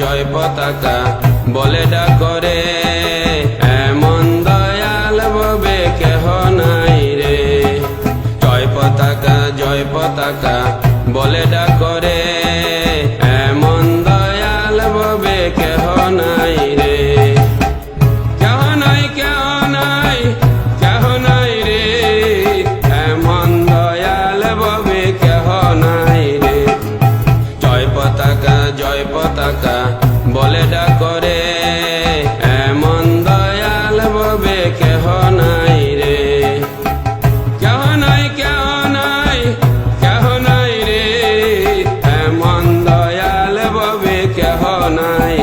জয় পতাকা, বলে ডাকরে এমন দয়াল ববে কেহ নাই রে। জয় পতাকা জয় পতাকা, বলে ডাকরে পতাকা, জয় পতাকা, বলে ডাকরে এমন দয়াল ববে কেহ নাই রে। কেহ নাই কেহ নাই কেহ নাই রে। এমন দয়াল ববে কেহ নাই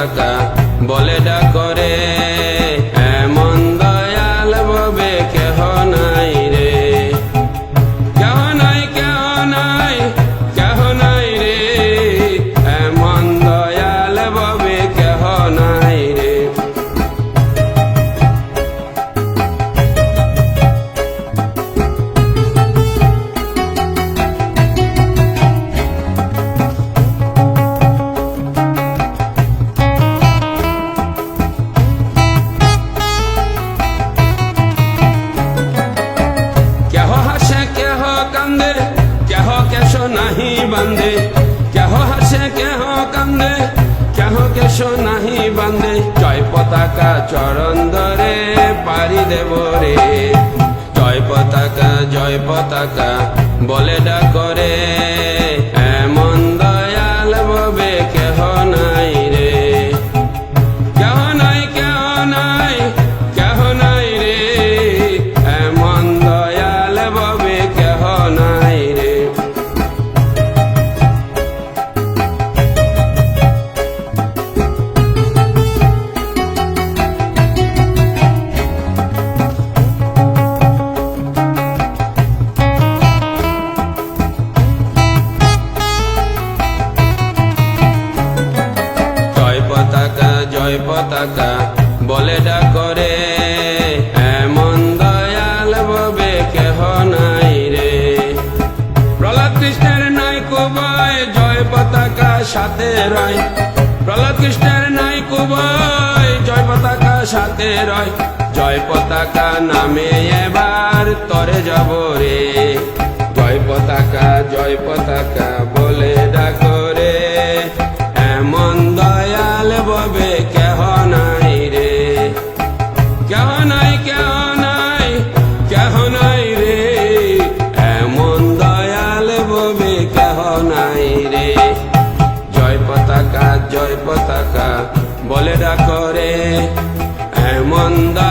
পতাকা বলে ডাকরে কান্দে, কেহ কেশ নাহি বান্ধে কেহ হাসে, কেহ কান্দে, কেহ কেশ নাহি বান্ধে জয় পতাকা চরণ ধরে পারি দেব রে। জয় পতাকা জয় পতাকা, বলে ডাকরে পতাকা বলে ডাকরে, এমন দয়াল ববে কেহ নাই রে। প্রহ্লাদ কৃষ্ণের নাই কুবায়, জয় পতাকা সাথে রয়। প্রহ্লাদ কৃষ্ণের নাই কুবায়, জয় পতাকা সাথে রয়। জয় পতাকা নামে এবার তরে যাব রে। জয় পতাকা জয় পতাকা, বলে ডাকরে জয় পতাকা। বলে ডাকরে এমন দা